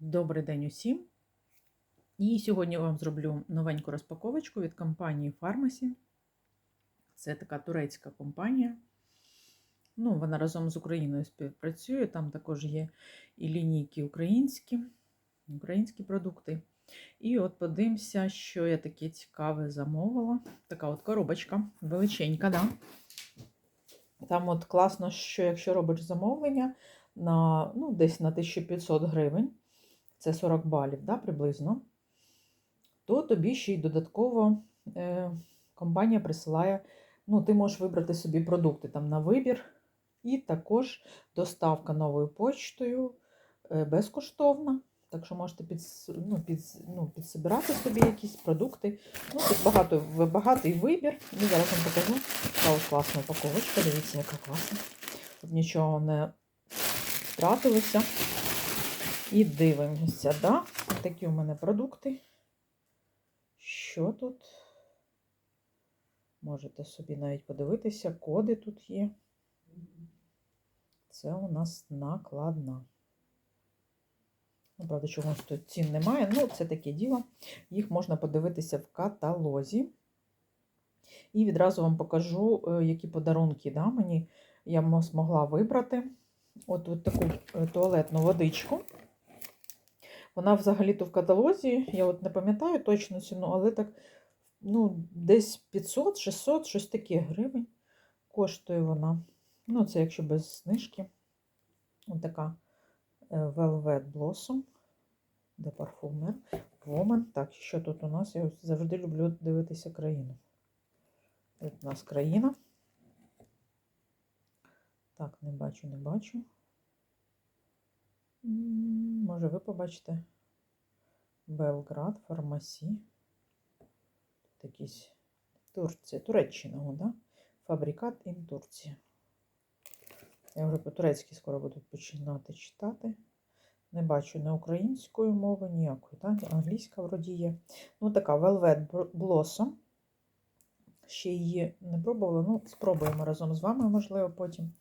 Добрий день усім. І сьогодні вам зроблю новеньку розпаковочку від компанії Pharmacy. Це така турецька компанія. Ну, вона разом з Україною співпрацює. Там також є і лінійки українські, українські продукти. І от подивимося, що я таке цікаве замовила. Така от коробочка, величенька, да? Там от класно, що якщо робиш замовлення на ну, десь на 1500 гривень, це 40 балів да, приблизно, то тобі ще й додатково е, компанія присилає, ну, ти можеш вибрати собі продукти там на вибір, і також доставка новою почтою е, безкоштовна. Так що можете під, ну, під, ну, підсобирати собі якісь продукти. Ну, Тут багато, багатий вибір. І зараз вам покажу. Така ось класна упаковочка. Дивіться, яка класна. Тут нічого не втратилося. І дивимося, да? такі у мене продукти. Що тут? Можете собі навіть подивитися, коди тут є. Це у нас накладна. Ну, правда, чогось тут цін немає. Ну, це таке діло. Їх можна подивитися в каталозі. І відразу вам покажу, які подарунки да, мені я змогла вибрати. От, от таку туалетну водичку. Вона взагалі-то в каталозі, я от не пам'ятаю точно ціну, але так, ну, десь 500, 600, щось таке гривень коштує вона. Ну, це якщо без знижки. Ось така Velvet Blossom, де парфумер, Woman. Так, що тут у нас? Я завжди люблю дивитися країну. Тут у нас країна. Так, не бачу, не бачу. Може, ви побачите Белград, фармасі. Тут якісь Турція, Туреччина, да? Фабрикат ін Турція. Я вже по-турецьки скоро буду починати читати. Не бачу ні української мови, ніякої. Так? Англійська вроді є. Ну, така Velvet Blossom. Ще її не пробувала. Ну, спробуємо разом з вами, можливо, потім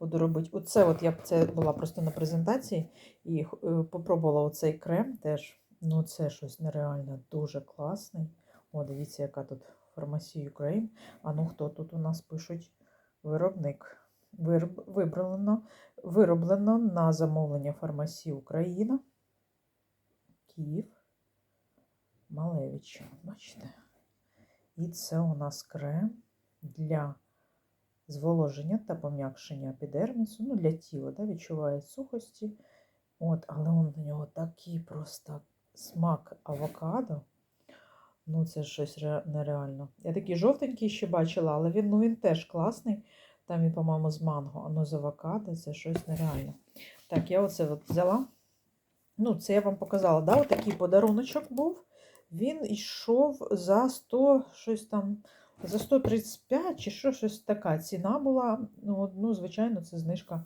буду робити. Оце от я це була просто на презентації і попробувала оцей крем теж. Ну, це щось нереально дуже класний. О, дивіться, яка тут фармасія Ukraine. А ну хто тут у нас пишуть виробник? Вибрано, вироблено на замовлення фармасії Україна. Київ. Малевич. Бачите? І це у нас крем для зволоження та пом'якшення епідермісу. Ну, для тіла, да, відчуває сухості. От, Але он на нього такий просто смак авокадо. Ну, це щось нереально. Я такий жовтенький ще бачила, але він ну, він теж класний. Там він, по-моєму, з манго, а ну з авокадо це щось нереальне. Так, я оце от взяла. Ну, це я вам показала, да, отакий подаруночок був. Він йшов за 100, щось там, за 135 чи що, щось така ціна була. Ну, ну, звичайно, це знижка,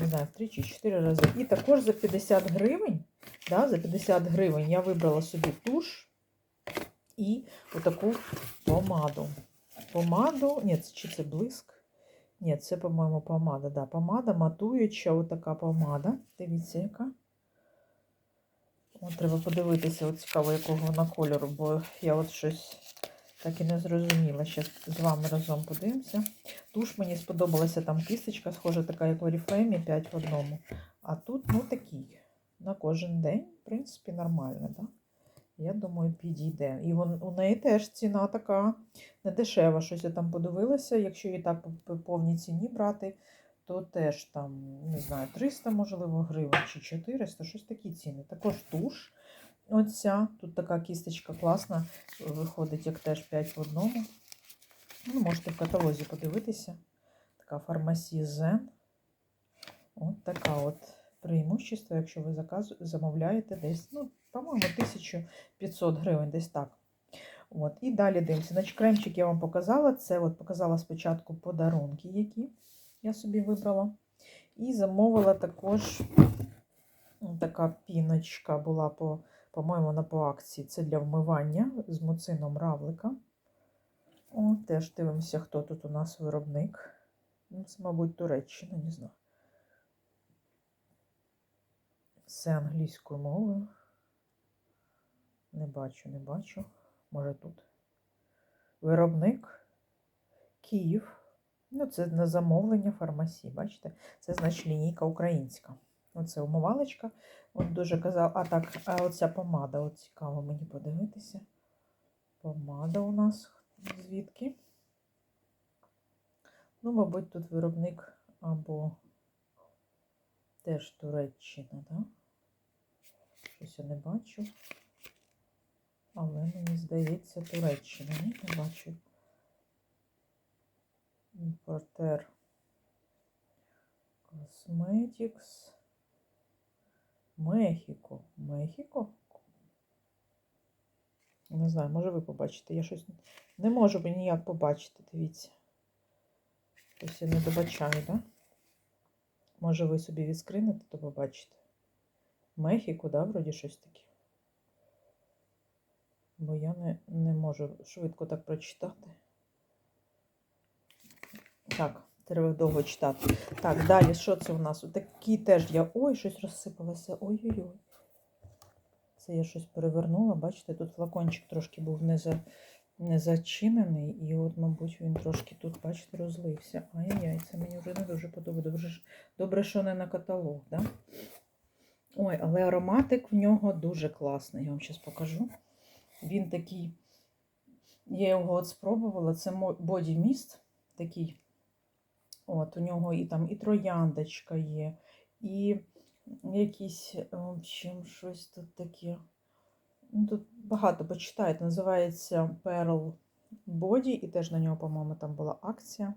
не знаю, в 3 чи 4 рази. І також за 50 гривень, да, за 50 гривень я вибрала собі туш і отаку помаду. Помаду, ні, чи це блиск? Ні, це, по-моєму, помада. Да, Помада матуюча, отака помада. Дивіться, яка. От, треба подивитися, от цікаво, якого вона кольору, бо я от щось так і не зрозуміла. Зараз з вами разом подивимося. Туш мені сподобалася там кисточка, схожа така, як в Oriflame, 5 в одному. А тут, ну, такий. На кожен день, в принципі, нормально, так? Да? Я думаю, підійде. І вон, у неї теж ціна така не дешева. Щось я там подивилася. Якщо її так по повній ціні брати, то теж там, не знаю, 300, можливо, гривень чи 400, щось такі ціни. Також туш. Оця. Тут така кісточка класна, виходить, як теж 5 в одному. Ну, Можете в каталозі подивитися. Така фармасія Зен. От така от преимущество, якщо ви заказ... замовляєте десь, ну, по-моєму, 1500 гривень, десь так. От, І далі дивимося. Значить, кремчик я вам показала. Це от показала спочатку подарунки, які я собі вибрала. І замовила також така піночка була, по, по-моєму, на по акції. Це для вмивання з муцином равлика. О, Теж дивимося, хто тут у нас виробник. Ну, Це, мабуть, Туреччина, не знаю. Це англійською мовою. Не бачу, не бачу. Може тут. Виробник Київ. Ну, це на замовлення фармасі. Бачите? Це значить лінійка українська. Оце умивалочка. От дуже казав, а так, а оця помада, от цікаво мені подивитися. Помада у нас звідки? Ну, мабуть, тут виробник або теж Туреччина, так? Да? Щось я не бачу. Але мені здається, Туреччина. Ні, не бачу. Імпортер Cosmetics. Мехіко. Мехіко? Не знаю, може ви побачите. Я щось не можу ніяк побачити, дивіться. Щось я не добачаю, так? Да? Може, ви собі відскринете, то побачите. Мехіко, да, вроді щось таке. Бо я не, не можу швидко так прочитати. Так, треба довго читати. Так, далі, що це у нас? Такі теж я. Ой, щось розсипалося. Ой-ой-ой. Це я щось перевернула. Бачите, тут флакончик трошки був не, за, не зачинений. І от, мабуть, він трошки тут, бачите, розлився. Ай-яй, це мені вже не дуже подобається. Добре, добре що не на каталог, да? Ой, але ароматик в нього дуже класний. Я вам зараз покажу. Він такий, я його от спробувала, це боді міст такий. От, у нього і там і трояндочка є, і якісь, в общем, щось тут таке. Ну, Тут багато почитайте, називається Pearl Body, і теж на нього, по-моєму, там була акція.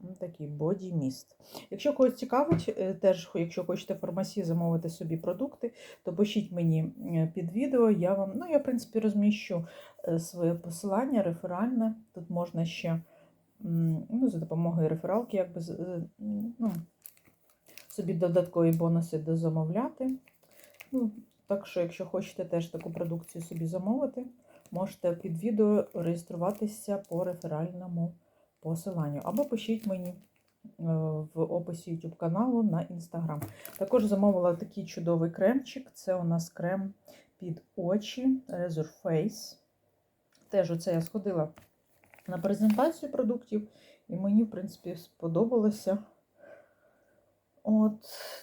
Ну, Такий боді міст. Якщо когось цікавить, е, теж, якщо хочете в фармасії замовити собі продукти, то пишіть мені е, під відео. Я вам, ну, я, в принципі, розміщу е, своє посилання реферальне. Тут можна ще ну, за допомогою рефералки, якби ну, собі додаткові бонуси дозамовляти. Ну, Так що, якщо хочете теж таку продукцію собі замовити, можете під відео реєструватися по реферальному посиланню. Або пишіть мені в описі YouTube каналу на Instagram. Також замовила такий чудовий кремчик. Це у нас крем під очі Razor Face. Теж оце я сходила на презентацію продуктів, і мені, в принципі, сподобалося. От,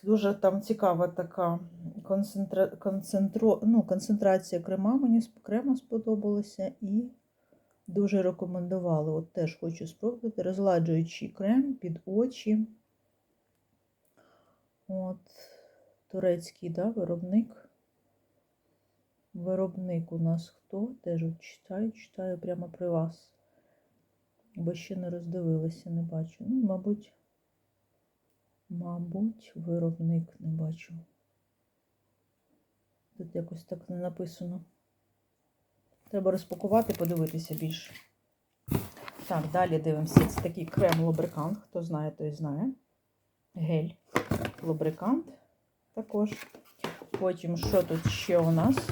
Дуже там цікава така концентра... концентро... ну, концентрація крема, мені крема сподобалася і дуже рекомендували. От теж хочу спробувати. Розладжуючий крем під очі. От, Турецький да, виробник. Виробник у нас хто? Теж читаю, читаю прямо при вас. Бо ще не роздивилася, не бачу. Ну, мабуть, мабуть, виробник не бачу. Тут якось так не написано. Треба розпакувати, подивитися більше. Так, далі дивимося. Це такий крем-лубрикант. Хто знає, той знає. Гель. Лубрикант також. Потім, що тут ще у нас?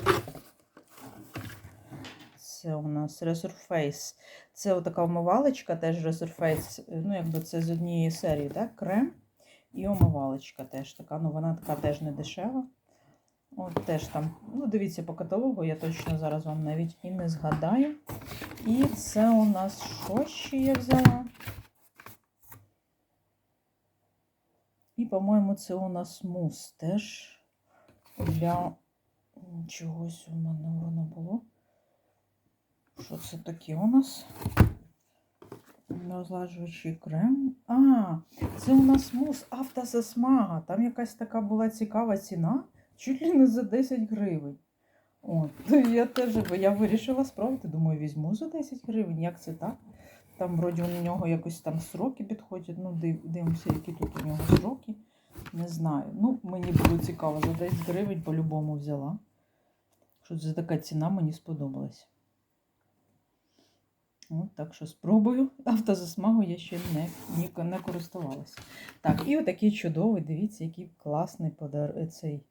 Це у нас Resurface. Це така омивалочка, теж Resurface. Ну, якби це з однієї серії, так? Крем і омивалочка теж така. Ну, вона така теж не дешева. От теж там, ну, дивіться по каталогу, я точно зараз вам навіть і не згадаю. І це у нас що ще я взяла? І, по-моєму, це у нас мус теж для чогось у мене воно було. Що це таке у нас? Розлажуючий крем. А, це у нас мус автозасмага. Там якась така була цікава ціна, чуть ли не за 10 гривень. От, Я теж я вирішила спробувати. Думаю, візьму за 10 гривень. Як це так? Там, вроді, у нього якось там сроки підходять. Ну, див, дивимося, які тут у нього сроки. Не знаю. Ну, мені було цікаво, за 10 гривень по-любому взяла. Що за така ціна мені сподобалась. От, так що спробую. Автозасмагу я ще не не, не користувалася. Так, і отакий чудовий, дивіться, який класний подар... цей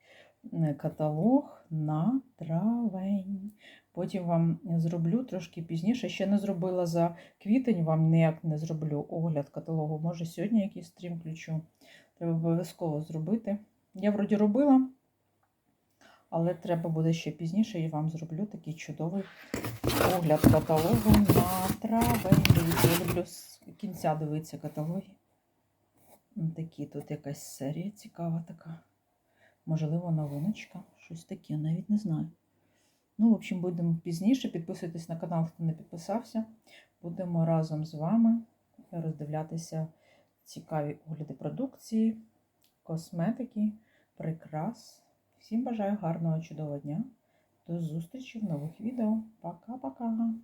каталог на травень. Потім вам зроблю трошки пізніше. Ще не зробила за квітень, вам ніяк не зроблю огляд каталогу. Може, сьогодні якийсь стрім включу. Треба обов'язково зробити. Я вроді робила Але треба буде ще пізніше, я вам зроблю такий чудовий огляд каталогу на травень. Я люблю з кінця дивитися каталоги. Такі тут якась серія цікава така. Можливо, новиночка. Щось таке, я навіть не знаю. Ну, в общем, будемо пізніше. Підписуйтесь на канал, хто не підписався. Будемо разом з вами роздивлятися цікаві огляди продукції, косметики, прикрас. Всім бажаю гарного чудового дня. До зустрічі в нових відео. Пока-пока!